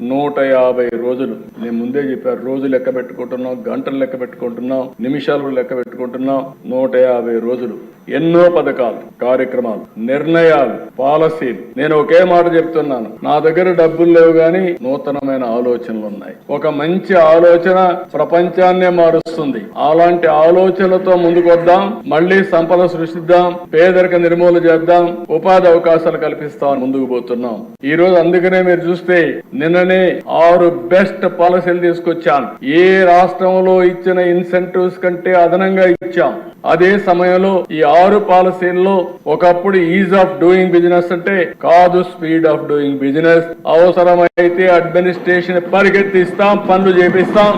నూట యాభై రోజులు. నేను ముందే చెప్పారు రోజు లెక్క పెట్టుకుంటున్నాం గంటలు లెక్క పెట్టుకుంటున్నాం నిమిషాలు లెక్క పెట్టుకుంటున్నాం నూట యాభై రోజులు. ఎన్నో పథకాలు కార్యక్రమాలు నిర్ణయాలు పాలసీలు. నేను ఒకే మాట చెప్తున్నాను. నా దగ్గర డబ్బులు లేవు గాని నూతనమైన ఆలోచనలు ఉన్నాయి. ఒక మంచి ఆలోచన ప్రపంచాన్నే మారుస్తుంది. అలాంటి ఆలోచనలతో ముందుకొద్దాం. మళ్ళీ మళ్ళీ సంపద సృష్టిద్దాం. పేదరిక నిర్మూలన చేద్దాం. ఉపాధి అవకాశాలు కల్పిస్తాం ముందుకు పోతున్నాం. ఈ రోజు అందుకనే మీరు చూస్తే నిన్ననే ఆరు బెస్ట్ పాలసీలు తీసుకొచ్చాను. ఏ రాష్ట్రంలో ఇచ్చిన ఇన్సెంటివ్స్ కంటే అదనంగా ఇచ్చాం. అదే సమయంలో ఈ కారు పాలసీల్లో ఒకప్పుడు ఈజ్ ఆఫ్ డూయింగ్ బిజినెస్ అంటే కాదు స్పీడ్ ఆఫ్ డూయింగ్ బిజినెస్. అవసరమైతే అడ్మినిస్ట్రేషన్ పరిగెత్తిస్తాం పనులు చేపిస్తాం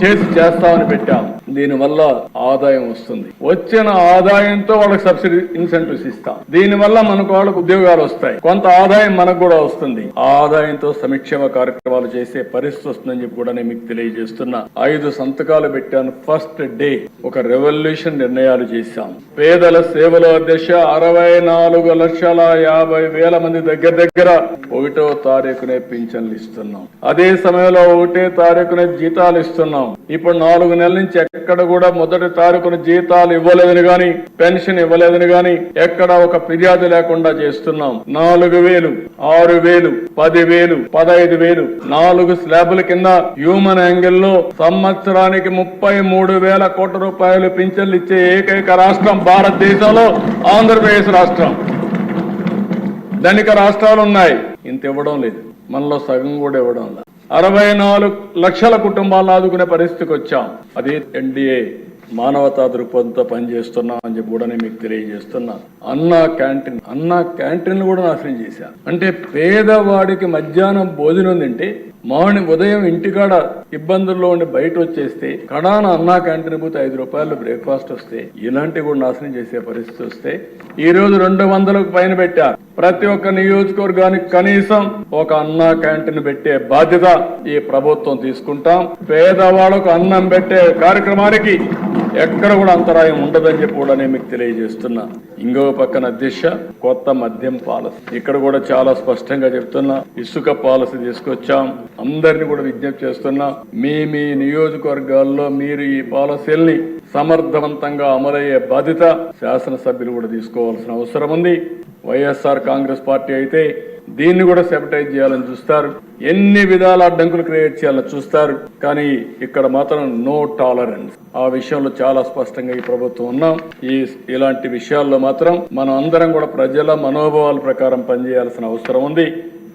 చేసి చేస్తామని పెట్టాం. దీని వల్ల ఆదాయం వస్తుంది. వచ్చిన ఆదాయంతో వాళ్ళకి సబ్సిడీ ఇన్సెంటివ్స్ ఇస్తాం. దీని వల్ల మనకు వాళ్ళకు ఉద్యోగాలు వస్తాయి. కొంత ఆదాయం మనకు కూడా వస్తుంది. ఆ ఆదాయంతో సంక్షేమ కార్యక్రమాలు చేసే పరిస్థితి వస్తుందని చెప్పి కూడా నేను మీకు తెలియజేస్తున్నా. ఐదు సంతకాలు పెట్టాను. ఫస్ట్ డే ఒక రెవల్యూషన్ నిర్ణయాలు చేశాం. పేదల సేవల దిశ అరవై నాలుగు లక్షల యాభై వేల మంది దగ్గర దగ్గర ఒకటో తారీఖునే పింఛన్లు ఇస్తున్నాం. అదే సమయంలో ఒకటే తారీఖునే జీతాలు ఇస్తున్నాం. ఇప్పుడు నాలుగు నెలల నుంచి ఎక్కడ కూడా మొదటి తారీఖున జీతాలు ఇవ్వలేదని గాని పెన్షన్ ఇవ్వలేదని గాని ఎక్కడ ఒక ఫిర్యాదు లేకుండా చేస్తున్నాం. నాలుగు వేలు ఆరు వేలు పది వేలు పదహైదు వేలు నాలుగు స్లాబుల కింద హ్యూమన్ యాంగిల్లో సంవత్సరానికి ముప్పై మూడు వేల కోట్ల రూపాయలు పింఛన్లు ఇచ్చే ఏకైక రాష్ట్రం భారతదేశంలో ఆంధ్రప్రదేశ్ రాష్ట్రం. ధనిక రాష్ట్రాలు ఉన్నాయి. ఇంత ఇవ్వడం లేదు. మనలో సగం కూడా ఇవ్వడం లేదు. అరవై నాలుగు లక్షల కుటుంబాలను ఆదుకునే పరిస్థితికి వచ్చాం. అది ఎన్డీఏ మానవతా దృక్పథంతో పనిచేస్తున్నాం అని చెప్పి కూడా నేను మీకు తెలియజేస్తున్నా. అన్న క్యాంటీన్ అన్న క్యాంటీన్ కూడా నాశనం చేశాను అంటే పేదవాడికి మధ్యాహ్నం భోజనం తింటే మార్నింగ్ ఉదయం ఇంటికాడ ఇబ్బందుల్లో ఉండి బయట వచ్చేస్తే కడాన అన్నా క్యాంటీన్ పోతే ఐదు రూపాయలు బ్రేక్ఫాస్ట్ వస్తే ఇలాంటివి కూడా నాశనం చేసే పరిస్థితి వస్తే ఈ రోజు రెండు వందలకు పైన పెట్టారు ప్రతి ఒక్క నియోజకవర్గానికి కనీసం ఒక అన్నా క్యాంటీన్ పెట్టే బాధ్యత ఈ ప్రభుత్వం తీసుకుంటాం. పేదవాళ్ళకు అన్నం పెట్టే కార్యక్రమానికి ఎక్కడ కూడా అంతరాయం ఉండదని చెప్పి కూడా నేను మీకు తెలియజేస్తున్నా. ఇంకో పక్కన దిశ కొత్త మద్యం పాలసీ. ఇక్కడ కూడా చాలా స్పష్టంగా చెప్తున్నా ఇసుక పాలసీ తీసుకొచ్చాం. అందరిని కూడా విజ్ఞప్తి చేస్తున్నా మీ మీ నియోజకవర్గాల్లో మీరు ఈ పాలసీల్ని సమర్థవంతంగా అమలయ్యే బాధ్యత శాసనసభ్యులు కూడా తీసుకోవాల్సిన అవసరం ఉంది. వైఎస్ఆర్ కాంగ్రెస్ పార్టీ అయితే దీన్ని కూడా సెపటైజ్ చేయాలని చూస్తారు. ఎన్ని విధాల అడ్డంకులు క్రియేట్ చేయాలని చూస్తారు. కానీ ఇక్కడ మాత్రం నో టాలరెన్స్. ఆ విషయంలో చాలా స్పష్టంగా ఈ ప్రభుత్వం ఉన్నాం. ఈ ఇలాంటి విషయాల్లో మాత్రం మనం అందరం కూడా ప్రజల మనోభావాల ప్రకారం పనిచేయాల్సిన అవసరం ఉంది.